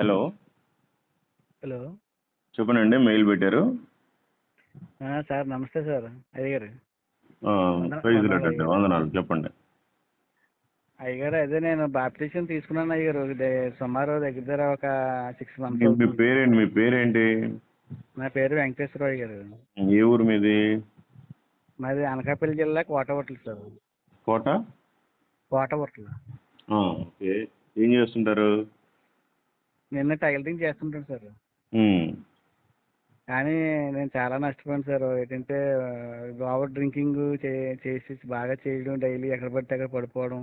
Hello. Hello. చెప్పనండి mail పెట్టారు. Sir నమస్తే సార్ అయ్యగారు వందనాలు చెప్పండి. అయ్యగారు అదే నేను బాప్టిషన్ తీసుకున్నాను అయ్యగారు సుమారు దగ్గర దగ్గర ఒక సిక్స్ మంత్స్ మీ- పేరేంటి మీ పేరేంటి? నా పేరు వెంకటేశ్వరరావు అయ్యగారు ఏ ఊరు మీది? మాది అనకాపల్లి జిల్లా కోటవట్ల సార్. కోట? కోటవట్ల ఆ, ఓకే. ఏం చేస్తుంటారు? నిన్న టైలరింగ్ చేస్తుంటాను సార్. కానీ నేను చాలా నష్టపోయాను సార్. ఏంటంటే ఓవర్ డ్రింకింగ్ చేసి బాగా చేయడం డైలీ ఎక్కడ పడితే అక్కడ పడిపోవడం.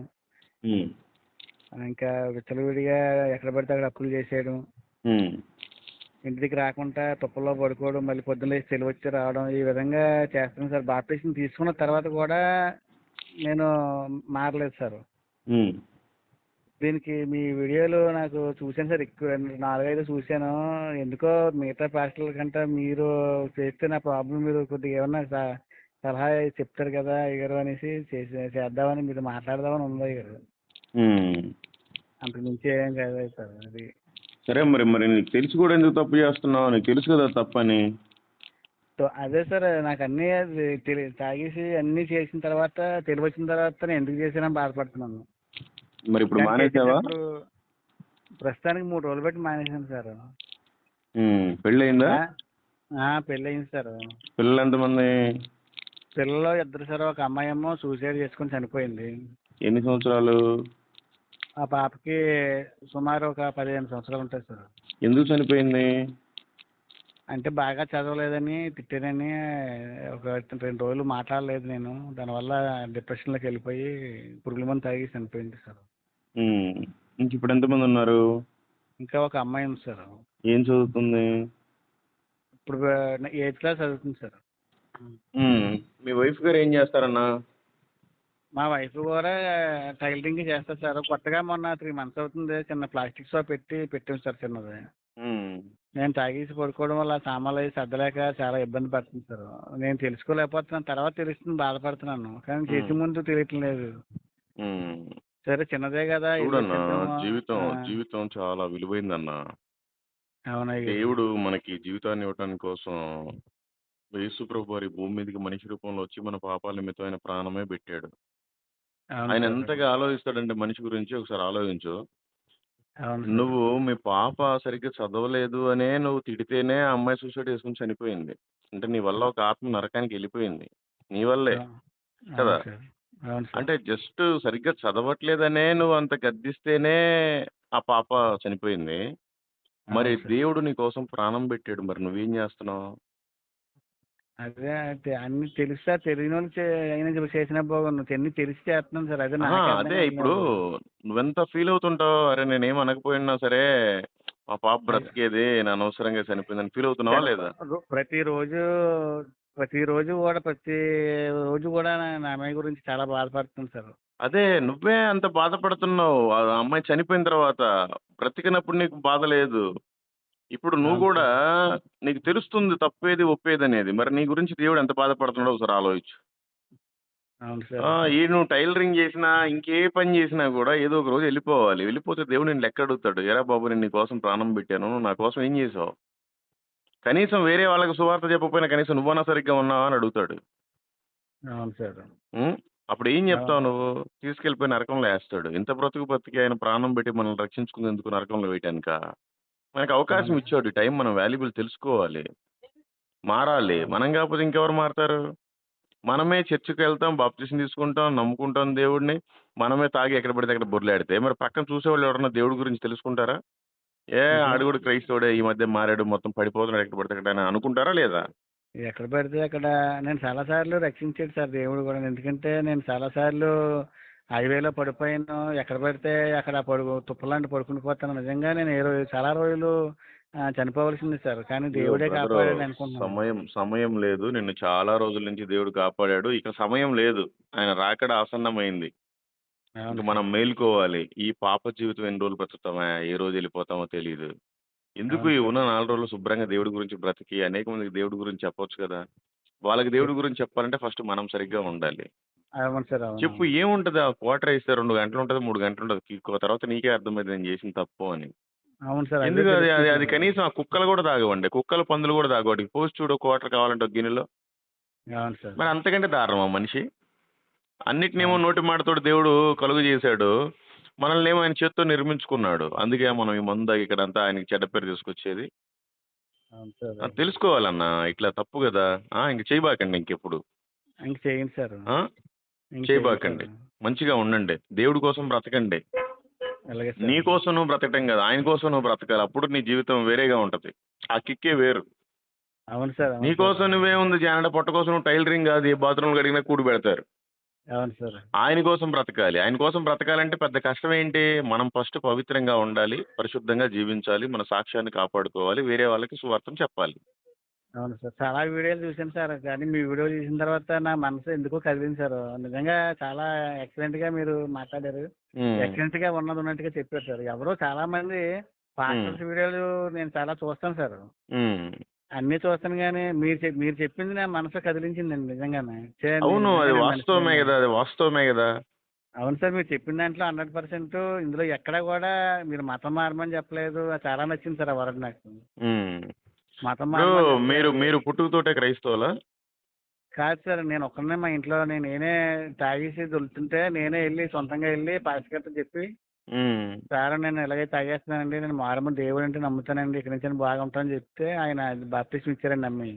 ఇంకా విచ్చలవిడిగా ఎక్కడ పడితే అక్కడ అప్పులు చేసేయడం. ఉమ్, ఇంటికి రాకుండా తుప్పల్లో పడుకోవడం మళ్ళీ పొద్దున్న లేచి తెలివి వచ్చి రావడం ఈ విధంగా చేస్తున్నాను సార్. బాప్టిజం తీసుకున్న తర్వాత కూడా నేను మారలేదు సార్. దీనికి మీ వీడియోలు నాకు చూశాను సార్ ఎక్కువ నాలుగైదు చూశాను. ఎందుకో మిగతా పాస్టర్ల కంటే మీరు చేస్తే నా ప్రాబ్లం మీరు కొద్దిగా ఏమన్నా స- సలహా చెప్తారు కదా అయ్యగారు అనేసి చేసి చేద్దామని మీరు మాట్లాడదామని ఉంది అయ్యగారు. అంతకు మించి ఏం కాదు సార్ అది. సరే మరి మరి నీకు తెలిసి కూడా ఎందుకు తప్పు చేస్తున్నావు? నీకు తెలుసు కదా తప్పని. సో అదే సార్ నాకు అన్నీ తాగేసి అన్నీ చేసిన తర్వాత తెలివి వచ్చిన తర్వాత నేను ఎందుకు చేసానని బాధపడుతున్నాను. మరి ఇప్పుడు మానేసావా? ప్రస్తుతానికి మూడు రోజులు బట్టి మానేశాను సార్. ఆ, ఆ, పెళ్ళి అయింది సార్. పిల్లలు ఎంతమంది? పిల్లలు ఇద్దరు సార్ ఒక అమ్మాయి ఏమో సూసైడ్ చేసుకుని చనిపోయింది. ఎన్ని సంవత్సరాలు? ఆ పాపకి సుమారు ఒక పదిహేను సంవత్సరాలు ఉంటాయి సార్. ఎందుకు చనిపోయింది? అంటే బాగా చదవలేదని తిట్టానని ఒక రెండు రోజులు మాట్లాడలేదు నేను. దానివల్ల డిప్రెషన్లోకి వెళ్ళిపోయి పురుగుల మందు తాగి చనిపోయింది సార్. ఇంక ఇప్పుడు ఎంతమంది ఉన్నారు ఇంకా ఒక అమ్మాయి ఉంది సార్. ఏం చదువుతుంది? ఇప్పుడు ఎయిత్ క్లాస్ చదువుతుంది సార్. మీ వైఫ్ గారు ఏం చేస్తారన్నా? మా వైఫ్ కూడా టైలరింగ్ చేస్తారు సార్. కొత్తగా మొన్న త్రీ మంత్స్ అవుతుంది. చిన్న ప్లాస్టిక్ షాప్ పెట్టి పెట్టాం సార్ చిన్నది. నేను తాగేసి పడుకోవడం వల్ల సామాన్లు అవి సర్దలేక చాలా ఇబ్బంది పడుతుంది సార్. నేను తెలుసుకోలేకపోతున్నాను. తర్వాత తెలుస్తుంది. బాధపడుతున్నాను. కానీ చేసే ముందు తెలియట్లేదు. సరే చిన్నదే కదా చూడన్నా. జీవితం జీవితం చాలా విలువైందన్నా దేవుడు మనకి జీవితాన్ని ఇవ్వటానికి కోసం యేసు ప్రభు వారి భూమి మీదకి మనిషి రూపంలో వచ్చి మన పాపాల నిమిత్తం ఆయన ప్రాణమే పెట్టాడు అవును ఆయన. ఎంతగా ఆలోచిస్తాడంటే మనిషి గురించి ఒకసారి ఆలోచించు అవును. నువ్వు మీ పాప సరిగ్గా చదవలేదు అనే నువ్వు తిడితేనే ఆ అమ్మాయి సూసైడ్ చేసుకుని చనిపోయింది అంటే నీ వల్ల ఒక ఆత్మ నరకానికి వెళ్ళిపోయింది నీ వల్లే అవును కదా? సార్. అవును సార్. అంటే జస్ట్ సరిగ్గా చదవట్లేదనే నువ్వు అంత గద్దిస్తేనే ఆ పాప చనిపోయింది. మరి అవును సార్. దేవుడు నీ కోసం ప్రాణం పెట్టాడు. మరి నువ్వేం చేస్తున్నావు? అదే అయితే అన్ని తెలుసా? తెలియని వాళ్ళు చే- అయినా చేసిన బాగున్నాను అన్ని తెలిసి చేస్తున్నాను సార్. అదే ఆహా, నాకే అర్థం అదే ఇప్పుడు కావట్లేదు. నువ్వెంత ఫీల్ అవుతుంటావు? అరే నేనేం అనకపోయినా సరే మా పాప బ్రతికేది నా అనవసరంగా చనిపోయిందని ఫీల్ అవుతున్నావా లేదా? రో- ప్రతిరోజు ప్రతిరోజు కూడా ప్రతి రోజు కూడా నా- అమ్మాయి గురించి చాలా బాధపడుతుంది సార్. అదే నువ్వే అంత బాధపడుతున్నావు. ఆ అమ్మాయి చనిపోయిన తర్వాత బ్రతికినప్పుడు నీకు బాధ లేదు. ఇప్పుడు నువ్వు కూడా నీకు తెలుస్తుంది తప్పేది ఒప్పేది అనేది. మరి నీ గురించి దేవుడు ఎంత బాధపడుతున్నాడో ఒకసారి ఆలోచించు. అవును ఆ, సార్. ఈ నువ్వు టైలరింగ్ చేసినా ఇంకే పని చేసినా కూడా ఏదో ఒక రోజు వెళ్ళిపోవాలి. వెళ్ళిపోతే దేవుడు నేను లెక్క అడుగుతాడు. ఎరా బాబు నేను నీ కోసం ప్రాణం పెట్టాను. నువ్వు నా కోసం ఏం చేసావు? కనీసం వేరే వాళ్ళకి సువార్త చెప్పకపోయినా కనీసం నువ్వన్నా సరిగ్గా ఉన్నావా అని అడుగుతాడు. అవును సార్. ఉం? అప్పుడు ఏం చెప్తావు నువ్వు? తీసుకెళ్ళిపోయి నరకంలో వేస్తాడు. ఇంత బ్రతుకు బ్రతికి ఆయన ప్రాణం పెట్టి మనల్ని రక్షించుకునేందుకు నరకంలో వేయటానిక? మనకు అవకాశం. ఇచ్చాడు. టైం మనం వాల్యుబుల్ తెలుసుకోవాలి. మారాలి. మనం కాకపోతే ఇంకెవరు మారుతారు? మనమే చర్చికి వెళ్తాం బాప్తిసం తీసుకుంటాం నమ్ముకుంటాం దేవుడిని. మనమే తాగి ఎక్కడ పడితే అక్కడ బొర్లాడితే మరి పక్కన చూసేవాళ్ళు ఎవరన్నా దేవుడి గురించి తెలుసుకుంటారా? ఏ. ఆడు కూడా క్రైస్తవుడే ఈ మధ్య మారాడు మొత్తం పడిపోతున్నాడు ఎక్కడ పడితే అక్కడ అని అనుకుంటారా లేదా? ఎక్కడ పడితే అక్కడ. నేను చాలా సార్లు రక్షించాడు సార్ దేవుడు కూడా. ఎందుకంటే నేను చాలా సార్లు హైవేలో పడిపోయాను. ఎక్కడ పడితే అక్కడ పడుకో తుప్పలాంటి పడుకుని పోతాను. నిజంగా నేను ఏ రోజు చాలా రోజులు ఆ, చనిపోవలసింది సార్. కానీ దేవుడే బ్రదరు, కాపాడాడు అనుకుంటున్నాను. సమయం సమయం లేదు. నిన్ను చాలా రోజుల నుంచి దేవుడు కాపాడాడు. ఇక సమయం లేదు. ఆయన రాకడ ఆసన్నమైంది. అవును. ఇంక. మనం మేల్కోవాలి. ఈ పాప జీవితం ఎన్ని రోజులు బ్రతుకుతామా? ఏ రోజు వెళ్ళిపోతామో తెలియదు ఎందుకు అవును. ఈ. ఉన్న నాలుగు రోజులు శుభ్రంగా దేవుడి గురించి బ్రతికి అనేక మందికి దేవుడి గురించి చెప్పొచ్చు కదా? వాళ్ళకి దేవుడి గురించి చెప్పాలంటే ఫస్ట్ మనం సరిగ్గా ఉండాలి. అవును సార్. అవును. చెప్పు ఏముంటది? ఆ క్వార్టర్ ఇస్తే రెండు గంటలు ఉంటది మూడు గంటలు ఉంటది. ఈ తర్వాత నీకే అర్థమైంది నేను చేసిన తప్పు అని. అవును సార్. అదే ఎందుకు అది? అది. కనీసం ఆ కుక్కలు కూడా తాగవండి. కుక్కలు పందులు కూడా తాగ వాటికి పోస్ట్ చూడు క్వార్టర్ కావాలంటే ఒక గిన్నెలో. అవును సార్. మరి అంతకంటే దారుణమా మనిషి? అన్నిటినేమో నోటి మాటతోటి దేవుడు కలుగు చేశాడు. మనల్ని ఏమో ఆయన చేత్తో నిర్మించుకున్నాడు. అందుకే మనం ఈ మందు తాగి ఇక్కడంతా ఆయనకి చెడ్డ పేరు తీసుకొచ్చేది. అవును సార్ అది తెలుసుకోవాలన్నా ఇట్లా తప్పు కదా. ఆ, ఇంక చేయబాకండి ఇంకెప్పుడు. ఇంక చేయండి సార్. ఆ? ఇంక చేయబాకండి. చేయండి మంచిగా ఉండండి. దేవుడి కోసం బ్రతకండి. సార్. అలాగే సార్. నీ కోసం నువ్వు బ్రతకటం కదా ఆయన కోసం నువ్వు బ్రతకాలి. అప్పుడు నీ జీవితం వేరేగా ఉంటది. ఆ కిక్కే వేరు. అవును సార్ అవును నీ కోసం సార్. నువ్వే ఉంది జానడ పొట్ట కోసం నువ్వు టైలరింగ్ కాదు ఏ బాత్రూమ్ కడిగినా కూడి పెడతారు. అవును సార్. ఆయన కోసం బ్రతకాలి. ఆయన కోసం బ్రతకాలంటే పెద్ద కష్టం ఏంటి? మనం ఫస్ట్ పవిత్రంగా ఉండాలి పరిశుద్ధంగా జీవించాలి మన సాక్ష్యాన్ని కాపాడుకోవాలి వేరే వాళ్ళకి సువార్తం చెప్పాలి. అవును సార్. చాలా వీడియోలు చూశాను సార్. కానీ మీ వీడియో చూసిన తర్వాత నా మనసు ఎందుకో కదిలింది సార్. నిజంగా చాలా ఎక్సలెంట్గా మీరు మాట్లాడారు. ఎక్సలెంట్గా ఉన్నది ఉన్నట్టుగా చెప్పారు సార్. ఎవరో చాలా మంది పాస్టర్స్ వీడియోలు నేను చాలా చూస్తాను సార్. అన్ని చూస్తాను కానీ మీరు చెప్- మీరు చెప్పింది నా మనసు కదిలించిందండి నిజంగానే. చే- అవును అది నిజంగానే వాస్తవమే కదా అది వాస్తవమే కదా. అవును సార్ మీరు చెప్పిన దాంట్లో హండ్రెడ్ పర్సెంట్ ఇందులో ఎక్కడ కూడా మీరు మతం మారమని చెప్పలేదు. అది చాలా నచ్చింది సార్ ఆ వరద నాకు. ఉమ్. మతం ఇప్పుడు మారమని మీరు చెప్పలేదు. మీరు పుట్టుకతోటే క్రైస్తవులా? కాదు సార్ నేను ఒక్కనే మా ఇంట్లో నేను నేనే తాగేసి దొరుకుతుంటే నేనే వెళ్ళి సొంతంగా వెళ్ళి పాస్కర్తో చెప్పి సార్ నేను ఇలాగే తాగేస్తున్నానండి. నేను మారమ్మ దేవుడు అంటే నమ్ముతానండి. ఇక్కడి నుంచి బాగా ఉంటానని చెప్తే ఆయన బాప్టిస్ట్ ఇచ్చారండి నమ్మి.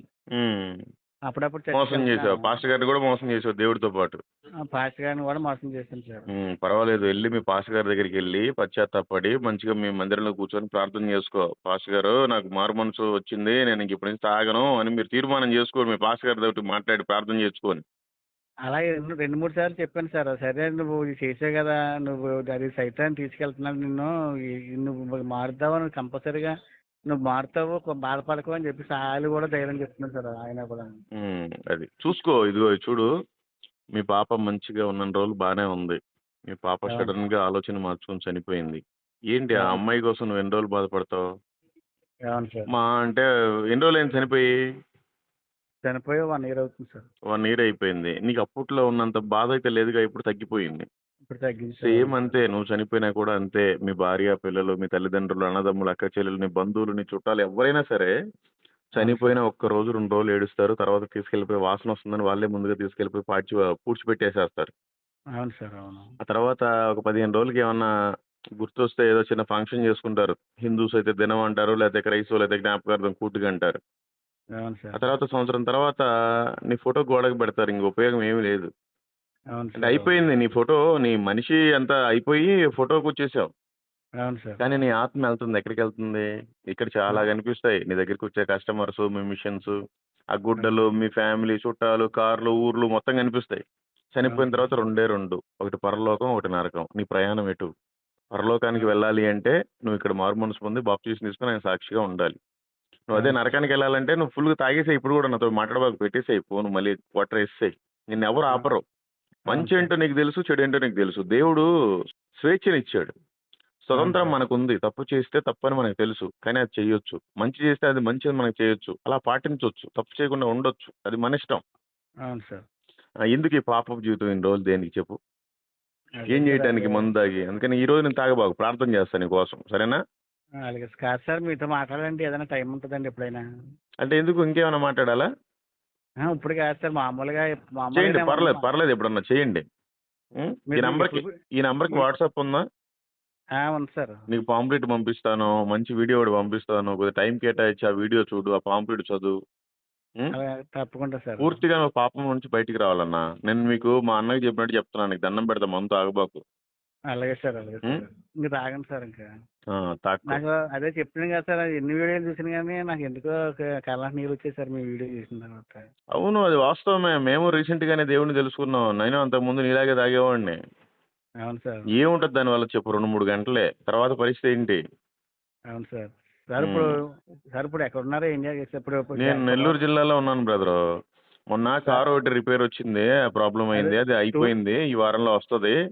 అప్పుడప్పుడు చర్చికి మోసం చేసావు. పాస్టర్ గారిని కూడా మోసం చేసావు దేవుడితో పాటు. ఆ పాస్టర్ గారిని కూడా మోసం చేశాను సార్. ఉమ్, పర్వాలేదు. వెళ్ళి మీ పాస్టర్ గారి దగ్గరికి వెళ్ళి పశ్చాత్తాపడి మంచిగా మీ మందిరంలో కూర్చొని ప్రార్థన చేసుకో. పాస్టర్ గారు నాకు మారు మనసు వచ్చింది. నేను ఇంక ఇప్పటి నుంచి తాగను అని మీరు తీర్మానం చేసుకోండి మీ పాస్టర్ గారి దగ్గర మాట్లాడి ప్రార్థన చేసుకొని అలాగే రెండు రెండు మూడు సార్లు చెప్పాను సార్ సరే నువ్వు ఇది చేసావు కదా నువ్వు అది సైతాన్ని తీసుకెళ్తున్నాడు నిన్ను నువ్వు మారుతావు నువ్వు కంపల్సరీగా నువ్వు మారుతావు బాధపడకు అని చెప్పి సార్లు కూడా ధైర్యం చెప్తున్నాను సార్ ఆయన కూడా. అది చూసుకో ఇదిగో ఇది చూడు మీ పాప మంచిగా ఉన్న రోజులు బాగానే ఉంది. మీ పాప. సడన్గా ఆలోచన మార్చుకొని చనిపోయింది. ఏంటి ఆ. అమ్మాయి కోసం నువ్వు ఎన్ని రోజులు బాధపడతావు? మా అంటే ఎన్ని రోజులు అయింది చనిపోయి? చనిపోయి వన్ ఇయర్ అవుతుంది సార్. వన్ ఇయర్ అయిపోయింది. నీకు అప్పట్లో ఉన్నంత బాధ అయితే లేదుగా ఇప్పుడు తగ్గిపోయింది. ఇప్పుడు తగ్గింది సేమ్ అంతే నువ్వు చనిపోయినా కూడా అంతే. మీ భార్య పిల్లలు మీ తల్లిదండ్రులు అన్నదమ్ములు అక్క చెల్లెలు నీ బంధువులు నీ చుట్టాలు ఎవరైనా సరే చనిపోయిన ఒక్క రోజు రెండు రోజులు ఏడుస్తారు. తర్వాత తీసుకెళ్ళిపోయి వాసన వస్తుందని వాళ్ళే ముందుగా తీసుకెళ్ళిపోయి పాడ్చి పూడ్చిపెట్టేసేస్తారు. అవును సార్ అవును. ఆ తర్వాత ఒక పదిహేను రోజులకి ఏమన్నా గుర్తొస్తే ఏదో చిన్న ఫంక్షన్ చేసుకుంటారు. హిందూస్ అయితే దినం అంటారు లేకపోతే క్రైస్తవులు అయితే జ్ఞాపకార్థం కూటుగా అంటారు. అవును ఆ సార్ తర్వాత సంవత్సరం తర్వాత నీ ఫోటో గోడకు పెడతారు ఇంక ఉపయోగం ఏమీ లేదు. అవును అంటే సార్ అయిపోయింది నీ ఫోటో నీ మనిషి అంతా అయిపోయి ఫోటోకి వచ్చేసావు. అవును సార్. కానీ నీ ఆత్మ వెళ్తుంది ఎక్కడికి వెళ్తుంది? ఇక్కడ చాలా కనిపిస్తాయి. నీ దగ్గరికి వచ్చే కస్టమర్స్ మీ మిషన్స్ ఆ గుడ్డలు మీ ఫ్యామిలీ చుట్టాలు కార్లు ఊర్లు మొత్తం కనిపిస్తాయి. చనిపోయిన తర్వాత రెండే రెండు. ఒకటి పరలోకం ఒకటి నరకం. నీ ప్రయాణం ఎటు? పరలోకానికి వెళ్ళాలి అంటే నువ్వు ఇక్కడ మారు మనసు పొంది బాప్తీసం తీసుకుని ఆయన సాక్షిగా ఉండాలి. నువ్వు అదే నరకానికి వెళ్ళాలంటే నువ్వు ఫుల్గా తాగేసాయి. ఇప్పుడు కూడా నాతో మాట్లాడబాకు పెట్టేసాయి ఫోన్ మళ్ళీ వాటర్ వేసేసాయి. నిన్ను ఎవరు ఆపరు. మంచి ఏంటో నీకు తెలుసు చెడు ఏంటో నీకు తెలుసు. దేవుడు స్వేచ్ఛనిచ్చాడు. స్వతంత్రం అవును సార్. మనకు ఉంది తప్పు చేస్తే తప్పని మనకు తెలుసు. కానీ అది చేయొచ్చు మంచి చేస్తే అది మంచి అని మనకు చేయొచ్చు అలా పాటించవచ్చు తప్పు చేయకుండా ఉండొచ్చు. అది మన ఇష్టం. అవును సార్. ఆ, ఎందుకు ఈ పాపపు జీవితం ఇన్ని రోజులు దేనికి చెప్పు? ఏం చేయడానికి. మందు తాగి? అందుకని ఈ రోజు నేను తాగబాకు. ప్రార్థన చేస్తాను నీ కోసం సరేనా? అలాగే. కాదు సార్ మీతో మాట్లాడాలంటే ఏదైనా టైం ఉంటుందండి ఎప్పుడైనా. అంటే ఎందుకు ఇంకేమైనా మాట్లాడాలా? ఇప్పుడు కాదు సార్ మామూలుగా చేయండి పర్లేదు పర్లేదు ఎప్పుడన్నా చేయండి? ఈ నంబర్కి ఈ నంబర్కి వాట్సాప్ ఉందా? ఉంది సార్. నీకు పాంప్లెట్ పంపిస్తాను మంచి వీడియో ఒకటి పంపిస్తాను కొద్దిగా టైం కేటాయించి ఆ వీడియో చూడు ఆ పాంప్లెట్ చదువు. తప్పకుండా సార్. పూర్తిగా నువ్వు పాపం నుంచి బయటికి రావాలన్నా నేను మీకు మా అన్నకి చెప్పినట్టు చెప్తున్నాను నీకు దండం పెడతా మందు ఆగబాకు అలాగే సార్ అలాగే? సార్. ఇంకా తాగండి సార్ ఇంకా. నాకు అదే చెప్తున్నాను కదా సార్ ఎన్ని వీడియోలు చూసాను కానీ నాకు ఎందుకో కళ్ళకి నీళ్ళు వచ్చేసారు మీ వీడియో చూసిన తర్వాత. అవును అది వాస్తవమే. మేము రీసెంట్ గానే దేవుడిని తెలుసుకున్నాం. నేను అంతకుముందు నీలాగే తాగేవాడిని. అవును సార్. ఏముంటది దానివల్ల చెప్పు రెండు మూడు గంటలే. తర్వాత పరిస్థితి ఏంటి? అవును సార్. సార్ ఇప్పుడు సార్ ఇప్పుడు ఎక్కడ ఉన్నారో ఏం చేస్తారు ఇప్పుడు నేను నెల్లూరు జిల్లాలో ఉన్నాను బ్రదర్. మొన్న కారు ఒకటి రిపేర్ వచ్చింది ఆ ప్రాబ్లం అయింది అది అయిపోయింది. ఈ వారంలో వస్తది.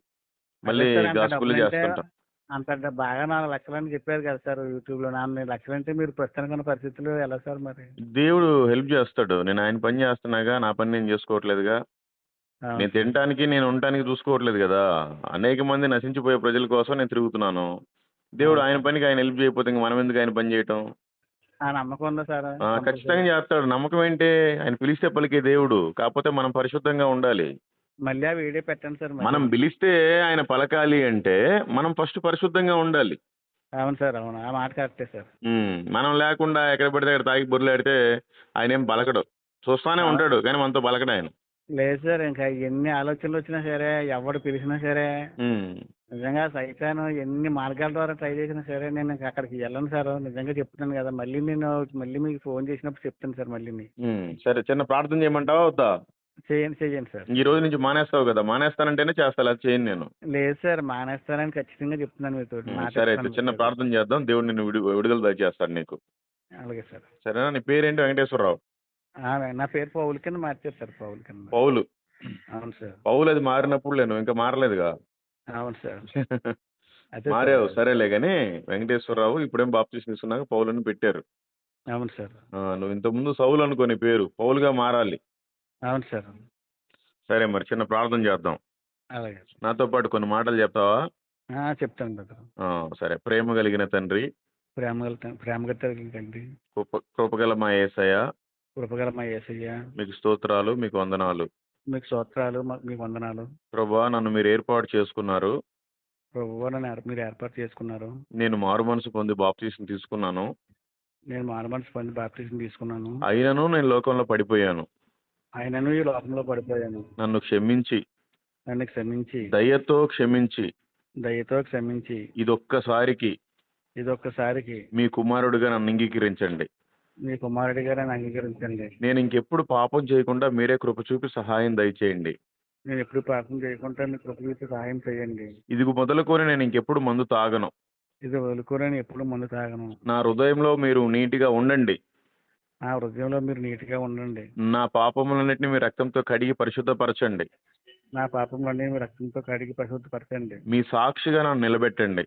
మళ్ళీ సార్, అంత డబ్బులంటే చేస్తుంటా. అంత బాగా నాలుగు లక్షలు అని చెప్పారు కదా సార్ యూట్యూబ్లో నాలుగు లక్షలు అంటే మీరు ప్రస్తుతానికి ఉన్న పరిస్థితులు ఎలా సార్ మరి? దేవుడు హెల్ప్ చేస్తాడు. నేను ఆయన పని చేస్తున్నాగా నా పని నేను చేసుకోవట్లేదుగా. నేను. తినడానికి నేను ఉండటానికి చూసుకోవట్లేదు కదా. అనేక మంది నశించిపోయే ప్రజల కోసం నేను తిరుగుతున్నాను. దేవుడు ఆయన పనికి ఆయన హెల్ప్ చేయకపోతే ఇంక మనం ఎందుకు ఆయన పని చేయటం? నమ్మకం ఉందా సార్? ఖచ్చితంగా చేస్తాడు. నమ్మకం ఏంటి? ఆయన పిలిస్తే పలికే దేవుడు. కాకపోతే మనం పరిశుద్ధంగా ఉండాలి. మళ్ళీ ఆ వీడియో పెట్టండి సార్. మనం పిలిస్తే ఆయన పలకాలి అంటే మనం ఫస్ట్ పరిశుద్ధంగా ఉండాలి. అవును సార్ అవును. ఆ మాట కరెక్టే సార్. ఉమ్, మనం లేకుండా ఎక్కడ పడితే అక్కడ తాగి బొర్లాడితే ఆయన ఏం పలకడు. చూస్తానే. ఉంటాడు కానీ మనతో పలకడు ఆయన. లేదు సార్ ఇంకా ఎన్ని ఆలోచనలు వచ్చినా సరే ఎవడు పిలిచినా సరే ఉమ్, నిజంగా సైతాను ఎన్ని మార్గాల ద్వారా ట్రై చేసినా సరే నేను ఇంకా అక్కడికి వెళ్ళను సార్. నిజంగా చెప్తున్నాను కదా మళ్ళీ నేను మళ్ళీ మీకు ఫోన్ చేసినప్పుడు చెప్తాను సార్ మళ్ళీ ఉమ్, సరే చిన్న ప్రార్థన చేయమంటావా వద్దా? చేయండి చేయండి సార్. ఈ రోజు నుంచి మానేస్తావు కదా మానేస్తానంటేనే చేస్తా అది చేయను నేను. లేదు సార్ మానేస్తానని ఖచ్చితంగా చెప్తున్నాను మీతో సరే అయితే చిన్న. ప్రార్థన చేద్దాం దేవుడు నిన్ను విడు విడుదల దయచేస్తాడు నీకు. అలాగే సార్. సరేనా నీ పేరేంటి వెంకటేశ్వరరావు? నా పేరు పౌల్ కింద మార్చారు సార్ పౌల్ కింద పౌలు. అవును సార్. పౌలు అది మారినప్పుడు నేను ఇంకా మారలేదుగా? అవును సార్. అదే మారావు సార్. సరేలే కానీ వెంకటేశ్వరరావు ఇప్పుడేం బాప్తీసం తీసుకున్నాక పౌలని పెట్టారు. అవును సార్. నువ్వు ఇంతకుముందు సౌలు అనుకోని పేరు పౌలుగా మారాలి. అవును సార్. సరే మరి చిన్న ప్రార్థన చేద్దాం. అలాగే నాతో పాటు కొన్ని మాటలు చెప్తావా? చెప్తాను బ్రదర్. ఆ, సరే. ప్రేమ కలిగిన తండ్రి. ప్రేమ ప్రేమగా తగిలిందండి కృప కృపగల మా ఏసయ్య. కృపగల మా యేసయ్య మీకు స్తోత్రాలు మీకు వందనాలు. మీకు స్తోత్రాలు మా- మీకు వందనాలు. ప్రభా నన్ను మీరు ఏర్పాటు చేసుకున్నారు. ప్రభువు నన్ను ఏర్- మీరు ఏర్పాటు చేసుకున్నారు. నేను మారు మనసు పొంది బాప్తీసం తీసుకున్నాను. నేను మానమనసు పొంది బాప్టిజం తీసుకున్నాను. అయినను నేను లోకంలో పడిపోయాను. ఆయనను ఈ లోకంలో పడిపోయాను. నన్ను క్షమించి. నన్ను క్షమించి. దయతో క్షమించి. దయతో క్షమించి. ఇదొక్కసారికి. ఇదొక్కసారికి. మీ కుమారుడిగా నన్ను అంగీకరించండి. మీ కుమారుడి గారిని అంగీకరించండి. నేను ఇంకెప్పుడు పాపం చేయకుండా మీరే కృప చూపి సహాయం దయచేయండి. నేను ఎప్పుడు ప్రార్థన చేయకుండా మీ కృప చూపి సహాయం చేయండి. ఇది మొదలుకొని నేను ఇంకెప్పుడు మందు తాగను. ఇది వదులుకోరని ఎప్పుడు ముందు తాగను. నా హృదయంలో మీరు నీటిగా ఉండండి. ఆ హృదయంలో మీరు నీట్గా ఉండండి. నా పాపములన్నింటినీ మీ రక్తంతో కడిగి పరిశుద్ధపరచండి. నా పాపంలోనే మీ రక్తంతో కడిగి పరిశుద్ధపరచండి. మీ సాక్షిగా నన్ను నిలబెట్టండి.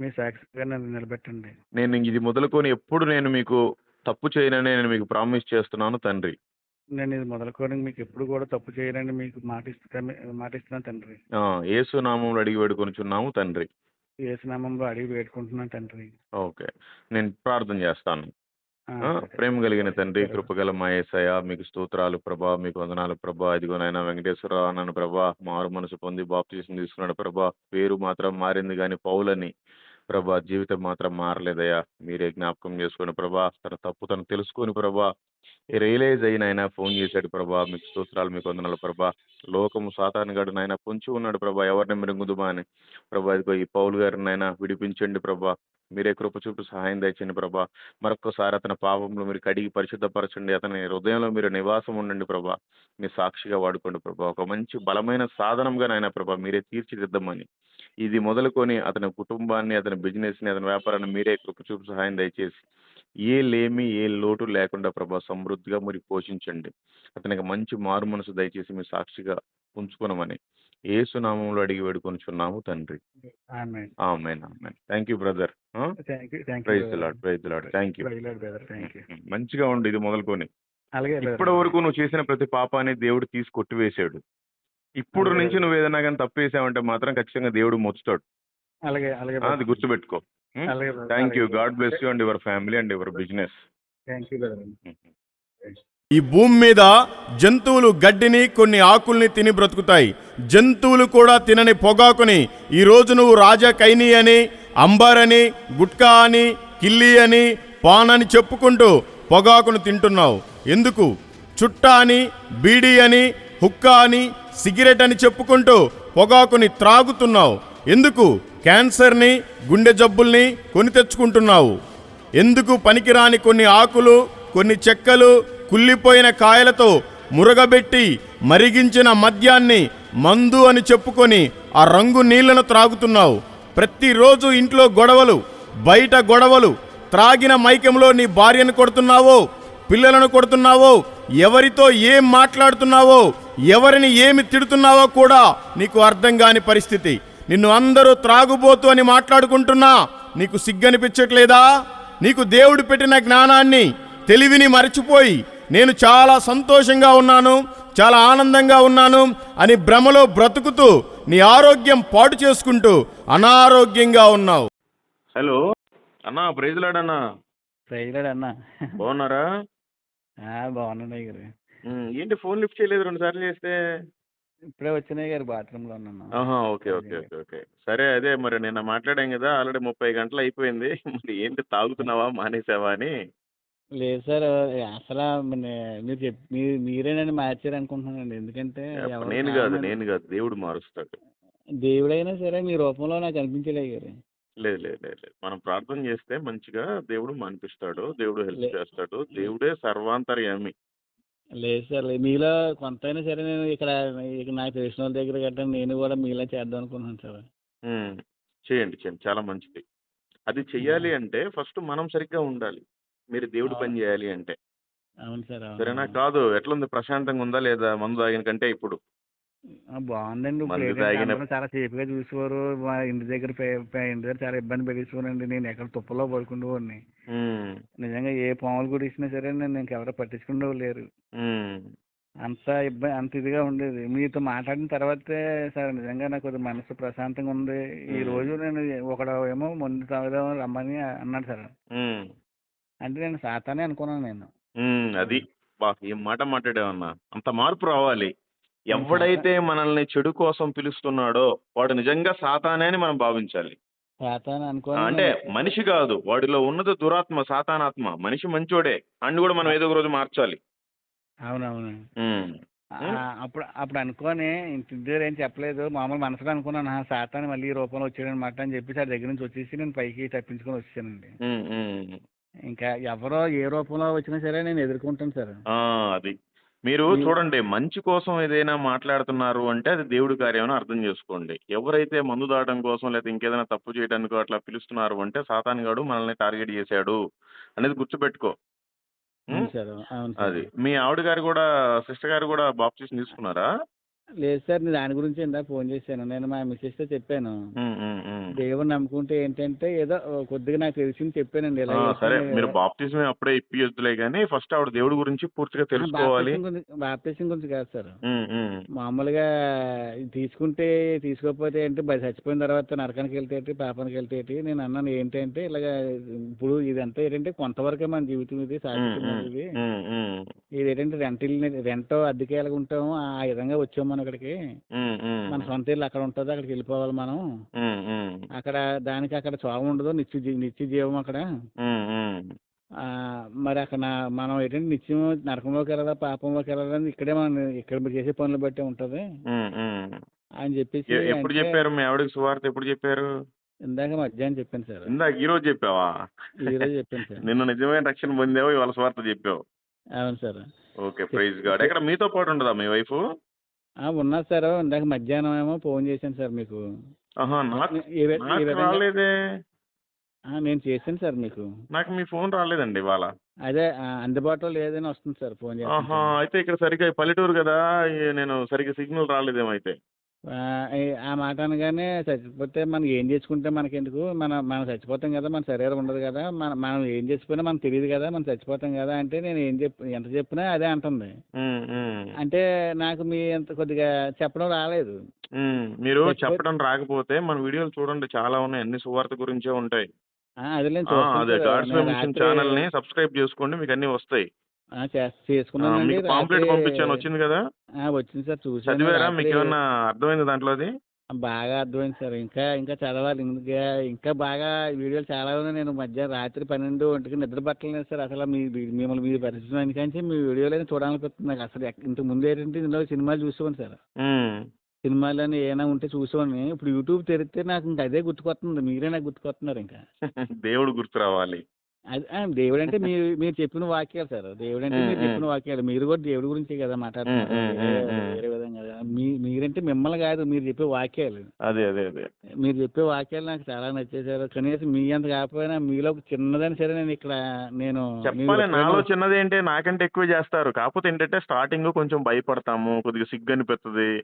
మీ సాక్షిగా నన్ను నిలబెట్టండి. నేను ఇది మొదలుకొని ఎప్పుడు నేను మీకు తప్పు చేయనని నేను మీకు ప్రామిస్ చేస్తున్నాను తండ్రి. నేను ఇది మొదలుకొని మీకు ఎప్పుడు కూడా తప్పు చేయనని మీకు మాట ఇస్తాను మాట ఇస్తున్నాను తండ్రి. ఆ, యేసు నామంలో అడిగి వేడుకొనుచున్నాము తండ్రి. ఏసునామంలో అడిగి వేడుకుంటున్నాను తండ్రి. ఓకే. నేను ప్రార్థన చేస్తాను. ప్రేమ కలిగిన తండ్రి. కృపగల మా యేసయ్య మీకు స్తోత్రాలు ప్రభా మీకు వందనాలు ప్రభా. ఇదిగో నాయన వెంకటేశ్వరరావు నన్ను ప్రభా మారు మనసు పొంది బాప్తీసం తీసుకున్నాడు ప్రభా. పేరు మాత్రం మారింది కానీ పౌలని ప్రభా జీవితం మాత్రం మారలేదయ్యా. మీరే జ్ఞాపకం చేసుకోండి ప్రభా తన తప్పు తను తెలుసుకొని ప్రభా రియలైజ్ అయిన ఆయన ఫోన్ చేశాడు ప్రభా. మీకు స్తోత్రాలు మీకు వందనాలు ప్రభా. లోకము సాతాను గడు నాయన పొంచి ఉన్నాడు ప్రభా. ఎవరిని మిరుగుదుమా అని ప్రభా ఇదిగో ఈ పౌలు గారిని నాయన విడిపించండి ప్రభా. మీరే కృప చూపు సహాయం దయచండి ప్రభా. మరొకసారి అతని పాపంలో మీరు కడిగి పరిశుద్ధపరచండి. అతని హృదయంలో మీరు నివాసం ఉండండి ప్రభా. మీ సాక్షిగా వాడుకోండి ప్రభా. ఒక మంచి బలమైన సాధనంగా నాయన ప్రభా మీరే తీర్చిదిద్దామని. ఇది మొదలుకొని అతని కుటుంబాన్ని అతని బిజినెస్ని అతని వ్యాపారాన్ని మీరే కృప చూపు సహాయం దయచేసి ఏ లేమి ఏ లోటు లేకుండా ప్రభా సమృద్ధిగా మీరు పోషించండి. అతనికి మంచి మారు మనసు దయచేసి మీ సాక్షిగా ఉంచుకున్నామని ఏసునామంలో అడిగి వేడుకొనిచున్నాము తండ్రి. Amen. Amen thank you brother praise lord praise lord thank you మంచిగా ఉండు ఇది మొదలుకొని. ఇప్పటి వరకు నువ్వు చేసిన ప్రతి పాపాన్ని దేవుడు తీసి కొట్టివేశాడు. ఇప్పుడు. నుంచి నువ్వు ఏదైనా కానీ తప్పేసావంటే మాత్రం ఖచ్చితంగా దేవుడు మొచ్చుతాడు అలాగే అలాగే అది గుర్తుపెట్టుకో. అలాగే thank you god bless you and your family and your business thank you ఈ భూమి మీద జంతువులు గడ్డిని కొన్ని ఆకుల్ని తిని బ్రతుకుతాయి. జంతువులు కూడా తినని పొగాకుని ఈరోజు నువ్వు రాజా కైని అని అంబర్ అని గుట్కా అని కిల్లి అని పాన్ అని చెప్పుకుంటూ పొగాకును తింటున్నావు. ఎందుకు? చుట్టా అని బీడీ అని హుక్కా అని సిగరెట్ అని చెప్పుకుంటూ పొగాకుని త్రాగుతున్నావు. ఎందుకు? క్యాన్సర్ని గుండె జబ్బుల్ని కొని తెచ్చుకుంటున్నావు. ఎందుకు పనికిరాని కొన్ని ఆకులు కొన్ని చెక్కలు కుళ్ళిపోయిన కాయలతో మురగబెట్టి మరిగించిన మద్యాన్ని మందు అని చెప్పుకొని ఆ రంగు నీళ్ళను త్రాగుతున్నావు. ప్రతిరోజు ఇంట్లో గొడవలు బయట గొడవలు త్రాగిన మైకంలో నీ భార్యను కొడుతున్నావో పిల్లలను కొడుతున్నావో ఎవరితో ఏం మాట్లాడుతున్నావో ఎవరిని ఏమి తిడుతున్నావో కూడా నీకు అర్థం కాని పరిస్థితి. నిన్ను అందరూ త్రాగుబోతు అని మాట్లాడుకుంటున్నా నీకు సిగ్గనిపించట్లేదా? నీకు దేవుడు పెట్టిన జ్ఞానాన్ని తెలివిని మరచిపోయి నేను చాలా సంతోషంగా ఉన్నాను చాలా ఆనందంగా ఉన్నాను అని భ్రమలో బ్రతుకుతూ నీ ఆరోగ్యం పాడు చేసుకుంటూ అనారోగ్యంగా ఉన్నావు. హలో. అన్నా ప్రైజ్లాడ్ అన్నా. ప్రైజ్లాడు అన్న. బాగున్నారా? బాగున్నాను గారు. ఏంటి ఫోన్ లిఫ్ట్ చేయలేదు రెండు సార్లు చేస్తే? ఇప్పుడే వచ్చినాయి గారు బాత్రూంలో ఉన్నాను. ఆహా ఓకే ఓకే ఓకే ఓకే. సరే అదే మరి నిన్న మాట్లాడాం కదా ఆల్రెడీ ముప్పై గంటలు అయిపోయింది. మరి ఏంటి తాగుతున్నావా మానేసావా అని? లేదు సార్ అసలు మీరు చెప్ మీరు మీరేనండి మార్చారు అనుకుంటున్నానండి. ఎందుకంటే నేను కాదు నేను కాదు దేవుడు మారుస్తాడు. దేవుడైనా సరే మీ రూపంలో నాకు అనిపించలే అయ్య గారు లేదు లేదు లేదు లేదు. మనం ప్రార్థన చేస్తే మంచిగా దేవుడు మానిపిస్తాడు దేవుడు హెల్ప్ చేస్తాడు. దేవుడే సర్వాంతర్యామి. లేదు సార్. మీలో కొంతైనా సరే నేను ఇక్కడ ఇక నాకు తెలిసిన వాళ్ళ దగ్గర గట్రా నేను కూడా మీలా చేద్దాం అనుకుంటున్నాను సార్. చేయండి చేయండి. చాలా మంచిది. అది చెయ్యాలి అంటే ఫస్ట్ మనం సరిగ్గా ఉండాలి. మీరు దేవుడు పని చేయాలి అంటే. అవును సార్ అవును సరేనా? కాదు ఎట్లుంది? ప్రశాంతంగా ఉందా లేదా? మందు తాగిన కంటే ఇప్పుడు. ఆ, బాగుందండి. ఇప్పుడు మందు ఏంటంటే తాగిన- అందరూ చాలా సేఫ్గా చూసేవారు. మా ఇంటి దగ్గర పే- పే- ఇంటి దగ్గర చాలా ఇబ్బంది పెట్టేసుకోనండి నేను ఎక్కడ తుప్పలో పడుకునేవాడిని. ఉమ్, నిజంగా ఏ పాములు కూడా ఇచ్చినా సరే నేను ఇంకెవరో పట్టించుకునేవారు లేరు. ఉమ్, అంత ఇబ్బంది అంత ఇదిగా ఉండేది. మీతో మాట్లాడిన తర్వాతే సార్ నిజంగా నాకు కొద్దిగా మనసు ప్రశాంతంగా ఉంది. ఈ మ్మ్. రోజు నేను ఒకడు ఏమో ముందు తాగుదాం రమ్మని అన్నాడు సార్. ఉమ్, అంటే నేను సాతానే అనుకున్నాను నేను. ఉమ్, అది బా ఏం మాట మాట్లాడావన్నా? అంత మార్పు రావాలి. ఎవడైతే మనల్ని చెడు కోసం పిలుస్తున్నాడో వాడు నిజంగా సాతానే అని మనం భావించాలి. సాతాన్ అనుకోని అంటే మనిషి కాదు. వాడిలో ఉన్నది దురాత్మ సాతానాత్మ. మనిషి మంచోడే. అన్ని కూడా మనం ఏదో ఒక రోజు మార్చాలి. అవునవును. ఉమ్, ఆ, అప్పుడు అప్పుడు అనుకోని ఇంటి దగ్గర ఏం చెప్పలేదు. మామూలు మనసులో అనుకున్నాను. "ఆహా, సాతాన్ మళ్ళీ ఈ రూపంలో వచ్చాడనమాట అని చెప్పేసి ఆ దగ్గర నుంచి వచ్చేసి నేను పైకి తప్పించుకొని వచ్చానండి ఉమ్, ఉమ్. ఇంకా ఎవరో ఏ రూపంలో వచ్చినా సరే నేను ఎదుర్కొంటాను సార్. ఆ, అది. మీరు చూడండి మంచి కోసం ఏదైనా మాట్లాడుతున్నారు అంటే అది దేవుడి కార్యం అని అర్థం చేసుకోండి. ఎవరైతే మందు దాటం కోసం లేదా ఇంకేదైనా తప్పు చేయడానికో అట్లా పిలుస్తున్నారు అంటే సాతానుగాడు మనల్ని టార్గెట్ చేశాడు అనేది గుర్తుపెట్టుకో. ఉం? అవును సార్ అవును సార్. అది. మీ ఆవిడ గారు కూడా సిస్టర్ గారు కూడా బాప్టిస్ట్ తీసుకున్నారా? లేదు సార్ నేను దాని గురించి ఇందాక ఫోన్ చేశాను. నేను మా మిస్సెస్తో చెప్పాను. దేవుడు నమ్ముకుంటే ఏంటంటే ఏదో కొద్దిగా నాకు తెలిసింది చెప్పానండి ఇలా సరే మీరు బాప్టిజం అప్పుడే ఇప్పియొద్దులే కానీ ఫస్ట్ ఆవిడ దేవుడి గురించి పూర్తిగా తెలుసుకోవాలి. బాప్టిజం గురించి కాదు సార్. మామూలుగా తీసుకుంటే తీసుకోకపోతే ఏంటి చచ్చిపోయిన తర్వాత నరకానికి వెళ్తే పాపానికి వెళ్తే నేను అన్నాను ఏంటంటే ఇలాగ ఇప్పుడు ఇదంతా ఏంటంటే కొంతవరకే మన జీవితం ఇది ఉం, ఇది ఏంటంటే రెంట్ రెంట్ అద్దెకి ఎలాగ ఉంటాము ఆ విధంగా వచ్చాము ఉం. మన సొంత ఇల్లు అక్కడ ఉంటుంది అక్కడికి వెళ్ళిపోవాలి మనం. అక్కడ దానికి అక్కడ చావు ఉండదు నిత్య నిత్య జీవం అక్కడ. మరి అక్కడ మనం ఏంటంటే నిత్యం నరకంలోకి వెళ్ళాలా పాపంలోకి వెళ్ళాలని ఇక్కడే మనం ఇక్కడ మీరు చేసే పనులు బట్టి ఉంటుంది. అని చెప్పేసి ఎప్పుడు చెప్పారు మీ ఆవిడకి సువార్త? ఎప్పుడు చెప్పారు? ఇందాక మధ్యాహ్నం చెప్పాను సార్. ఇందాక ఈ రోజు చెప్పావా? ఈ రోజు చెప్పాను సార్. నిన్ను నిజమైన రక్షణ పొందావు ఇవాళ సువార్త చెప్పావు. అవును సార్. Okay praise God. ఎక్కడ మీతో పాటు ఉండదా మీ వైఫ్? ఆ, ఉన్నారు సార్ ఇందాక మధ్యాహ్నం ఏమో ఫోన్ చేశాను సార్ మీకు. రాలేదే. నేను చేశాను సార్ మీకు. నాకు మీ ఫోన్ రాలేదండి ఇవాళ. అదే అందుబాటులో లేదని వస్తుంది సార్ ఫోన్ అయితే ఇక్కడ సరిగ్గా పల్లెటూరు కదా నేను సరిగ్గా సిగ్నల్ రాలేదేమో అయితే. ఆ, మాట అనగానే చచ్చిపోతే మనం ఏం చేసుకుంటే మనకెందుకు? మన మనం చచ్చిపోతాం కదా మన శరీరం ఉండదు కదా మన మనం ఏం చేసిపోయినా మనకు తెలియదు కదా మనం చచ్చిపోతాం కదా అంటే నేను ఏం చెప్ ఎంత చెప్పినా అదే అంటుంది. అంటే నాకు మీ అంత కొద్దిగా చెప్పడం రాలేదు. మీరు చెప్పడం రాకపోతే మన వీడియోలు చూడండి చాలా ఉన్నాయి. అన్ని సువార్త గురించే ఉంటాయి. ఆ, అదే ఛానల్ని సబ్స్క్రైబ్ చేసుకోండి మీకు అన్ని వస్తాయి. చేసుకున్నానండి మీకు పాంప్లెట్ పంపించాను వచ్చింది కదా? ఆ, వచ్చింది సార్ చూసాను చదివారా? మీకు ఏమన్నా అర్థమైంది దాంట్లో అది? బాగా అర్థమైంది సార్. ఇంకా ఇంకా చదవాలి. ఇంకా ఇంకా బాగా వీడియోలు చాలా ఉన్నాయి. నేను మధ్యాహ్నం రాత్రి పన్నెండు ఒంటికి నిద్ర పట్టలేదు సార్. అసలు మీ మిమ్మల్ని మీ పరిస్థితి కానీ మీ వీడియోలు చూడాలనిపిస్తుంది నాకు. అసలు ఇంతకు ముందు ఏంటంటే ఇందులో సినిమాలు చూసేవాడిని సార్. సినిమాలని ఏమైనా ఉంటే చూసేవాడిని. ఇప్పుడు యూట్యూబ్ తెరిస్తే నాకు ఇంకా అదే గుర్తుకొస్తుంది. మీరే నాకు గుర్తుకొస్తున్నారు ఇంకా. దేవుడు గుర్తు రావాలి. అది దేవుడు అంటే మీరు మీరు చెప్పిన వాక్యాలు సార్. దేవుడు అంటే మీరు. చెప్పిన వాక్యాలు. మీరు కూడా దేవుడి గురించి కదా మాట్లాడుతున్నారు. వేరే- విధంగా. మీ మీరంటే మిమ్మల్ని కాదు మీరు చెప్పే వాక్యాలు. అదే అదే అదే. మీరు చెప్పే వాక్యాలు నాకు చాలా నచ్చేసారు కనీసం మీ అంత కాకపోయినా మీలో చిన్నదని సరే నేను ఇక్కడ నేను చెప్పాలి నాలో చిన్నది ఏంటి? నాకంటే ఎక్కువ చేస్తారు. కాకపోతే ఏంటంటే స్టార్టింగ్ కొంచెం భయపడతాము. కొద్దిగా సిగ్గు అనిపిస్తుంది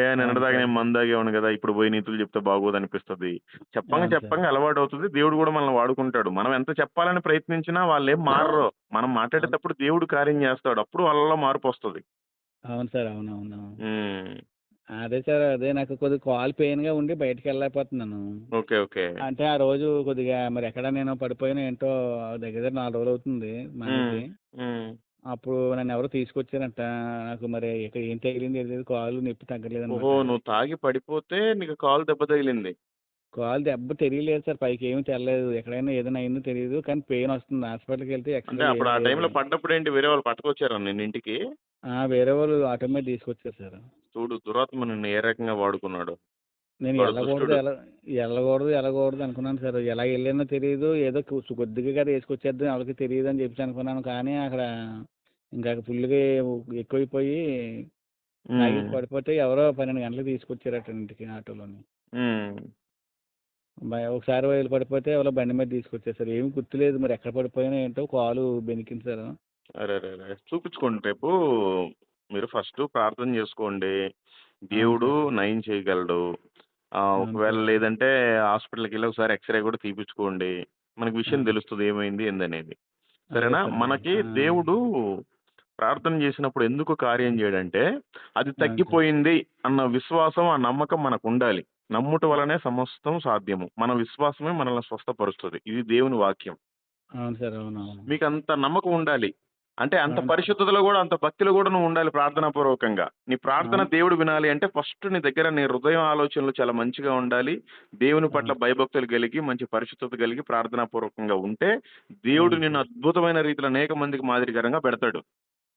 ఏ నేను అవును దాకా సార్. నేను మందాగేవాను కదా ఇప్పుడు పోయి నీతులు చెప్తే బాగోదు అనిపిస్తుంది చెప్పంగా. చెప్పంగా అలవాటు అవుతుంది. దేవుడు కూడా మనల్ని వాడుకుంటాడు. మనం ఎంత చెప్పాలని ప్రయత్నించినా వాళ్ళు ఏం మారరు మనం మాట్లాడేటప్పుడు దేవుడు కార్యం చేస్తాడు. అప్పుడు వాళ్ళలో మార్పు వస్తుంది. అవును సార్. అవును అవును ఉమ్. అదే సార్. అదే నాకు కొద్దిగా కాల్ పెయిన్గా ఉండి బయటికి వెళ్ళలేకపోతున్నాను. ఓకే. ఓకే. అంటే ఆ రోజు కొద్దిగా మరి ఎక్కడ నేను పడిపోయినా ఏంటో దగ్గర దగ్గర నాలుగు రోజులు అవుతుంది మనకి. అప్పుడు నన్ను ఎవరో తీసుకొచ్చారంట. నాకు మరి ఇక్కడ ఏం తగిలింది కాలు నొప్పి తగ్గలేదు ఓహో! నువ్వు తాగి పడిపోతే నీకు కాలు దెబ్బ తగిలింది. కాలు దెబ్బ తెలియలేదు సార్ పైకి ఏమీ తెల్లలేదు. ఎక్కడైనా ఏదైనా అయిందో తెలియదు కానీ పెయిన్ వస్తుంది. హాస్పిటల్కి వెళ్తే అంటే అప్పుడు ఆ టైంలో పడ్డప్పుడు ఏంటి వేరే వాళ్ళు పట్టుకొచ్చారా నిన్న ఇంటికి? వేరే వాళ్ళు ఆటో మీద తీసుకొచ్చారు సార్. చూడు దురాత్మ నిన్ను ఏ రకంగా వాడుకున్నాడు? నేను వాడు వెళ్ళకూడదు దుష్టుడు. ఎలా వెళ్ళకూడదు వెళ్ళకూడదు అనుకున్నాను సార్. ఎలా వెళ్ళానో తెలియదు ఏదో కు- కొద్దిగా కదా వేసుకొచ్చేద్దాం ఎవరికి తెలియదు అని చెప్పి అనుకున్నాను. కానీ అక్కడ ఇంకా ఫుల్గా ఎక్కువైపోయి పడిపోతే ఎవరో పన్నెండు గంటలకు తీసుకొచ్చారట ఇంటికి ఆటోలోని. ఒకసారి వీళ్ళు పడిపోతే ఎవరో బండి మీద తీసుకొచ్చారు సార్ ఏమీ గుర్తులేదు మరి ఎక్కడ పడిపోయినా ఏంటో కాలు బెనికింది సార్. అరే అరే అరే చూపించుకోండి రేపు. మీరు ఫస్ట్ ప్రార్థన చేసుకోండి. దేవుడు నయం చేయగలడు. ఒకవేళ. లేదంటే హాస్పిటల్కి వెళ్ళి ఒకసారి ఎక్స్రే కూడా తీపించుకోండి మనకి విషయం. తెలుస్తుంది ఏమైంది ఏందనేది సరేనా. మనకి. దేవుడు ప్రార్థన చేసినప్పుడు ఎందుకు కార్యం చేయడంటే అది తగ్గిపోయింది అన్న విశ్వాసం ఆ నమ్మకం మనకు ఉండాలి. నమ్ముట వలనే సమస్తం సాధ్యము. మన విశ్వాసమే మనల్ని స్వస్థపరుస్తుంది. ఇది దేవుని వాక్యం. అవును సార్ అవును అవును మీకు అంత నమ్మకం ఉండాలి. అంటే అంత. పరిశుద్ధతలో కూడా అంత భక్తిలో కూడా నువ్వు ఉండాలి ప్రార్థనా పూర్వకంగా నీ ప్రార్థన. దేవుడు వినాలి అంటే ఫస్ట్ నీ దగ్గర నీ హృదయం ఆలోచనలు చాలా మంచిగా ఉండాలి. దేవుని పట్ల. భయభక్తులు కలిగి మంచి పరిశుద్ధత కలిగి ప్రార్థనా పూర్వకంగా ఉంటే దేవుడు నిన్ను. అద్భుతమైన రీతిలో అనేక మందికి మాదిరికరంగా పెడతాడు.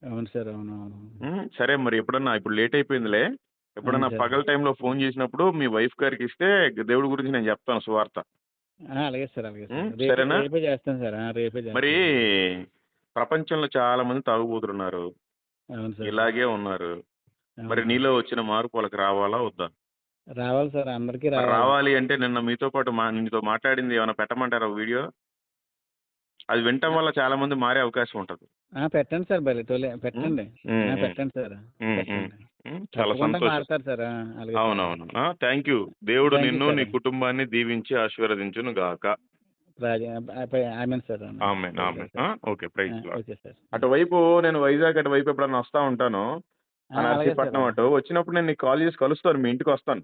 అవును సార్ అవును అవును ఉమ్, సరే మరి ఎప్పుడన్నా ఇప్పుడు లేట్ అయిపోయిందిలే. సార్. పగల టైంలో ఫోన్ చేసినప్పుడు మీ వైఫ్ గారికి ఇస్తే దేవుడి గురించి నేను చెప్తాను సువార్త. అలాగే సార్ అలాగే సార్. ఉమ్, రేపే సరేనా? రేపే చేస్తాను సార్. రేపే మరి ప్రపంచంలో చాలా మంది తాగుబోతున్నారు. ఇలాగే ఉన్నారు. మరి నీలో వచ్చిన మార్పు వాళ్ళకి రావాలా వద్దా? రావాలి సార్ అందరికీ రావాలి. అంటే నిన్న మీతో పాటు మా నీతో మాట్లాడింది ఏమైనా పెట్టమంటారా వీడియో? అది వినటం వల్ల చాలా మంది మారే అవకాశం ఉంటది. పెట్టండి సార్ బయటోలే పెట్టండి. పెట్టండి సార్. చాలా సంతోషం. అవునవును. థ్యాంక్ యూ దేవుడు నిన్ను. నీ కుటుంబాన్ని దీవించి ఆశీర్వదించును గాక. Amen sir. ఆమె ఆమె ఓకే ప్రైజ్ అటువైపు నేను వైజాగ్ అటువైపు ఎప్పుడన్నా వస్తా ఉంటాను నర్సీపట్నం అటు వచ్చినప్పుడు నేను నీకు కాల్ చేసి కలుస్తాను మీ ఇంటికి వస్తాను.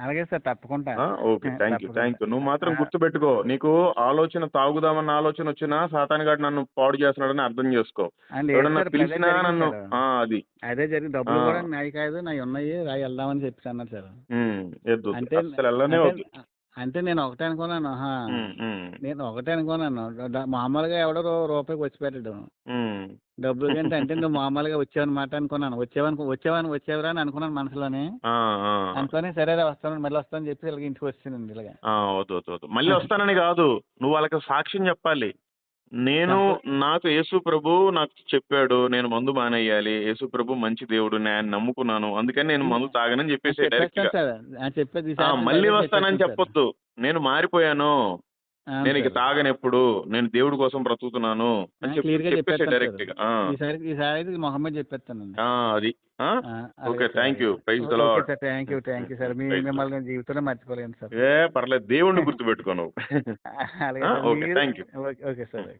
అలాగే సార్ తప్పకుండా. Okay thank you. Thank you నువ్వు మాత్రం. గుర్తుపెట్టుకో నీకు ఆలోచన తాగుదామన్న ఆలోచన వచ్చినా సాతాన్ గాడు నన్ను పాడు చేస్తున్నాడని అర్థం చేసుకో. ఎవడన్నా పిలిచినా నన్ను అది. అదే జరిగింది. డబ్బులు. కూడా నాయి కాదు నాయి ఉన్నాయి రా వెళ్దామని చెప్పి అన్నారు సార్. అంటే అంటే- నేను ఒకటే అనుకున్నాను నేను ఒకటే అనుకున్నాను. మామూలుగా ఎవడో రూపాయికి వచ్చి పెట్టాడు డబ్బులు కంటే అంటే నువ్వు మామూలుగా వచ్చావన్నమాట అనుకున్నాను. వచ్చావని వచ్చావని వచ్చావురా అని అనుకున్నాను మనసులోనే. అనుకొని సరే వస్తాను మళ్ళీ వస్తాను చెప్పి ఇలాగ ఇంటికి వచ్చిందండి ఇలాగ. మళ్ళీ వస్తానని కాదు. నువ్వు వాళ్ళకి సాక్ష్యం చెప్పాలి. నేను నాకు యేసు ప్రభు నాకు చెప్పాడు నేను మందు మానేయాలి యేసు ప్రభు మంచి దేవుడు నేను నమ్ముకున్నాను అందుకని నేను మందు తాగనని చెప్పేసి డైరెక్ట్ చెప్పేస్తాను గా మళ్ళీ చెప్పేస్తాను వస్తానని. చెప్పొద్దు. నేను మారిపోయాను. నేను ఇక. తాగనెప్పుడు నేను దేవుడి కోసం బ్రతుకుతున్నాను అని చెప్పేసి చెప్పేస్తాను డైరెక్ట్. గా ఈసారి మొహమ్మద్ చెప్పేస్తానండి. ఆ, అది. Okay thank you. Praise thank you thank you sir. మీ మిమ్మల్ని నేను జీవితంలో మర్చిపోలేను సార్. ఏ పర్లేదు. దేవుడిని గుర్తుపెట్టుకో నువ్వు. అలాగే ఆ, sir. Okay, you. Okay okay sir.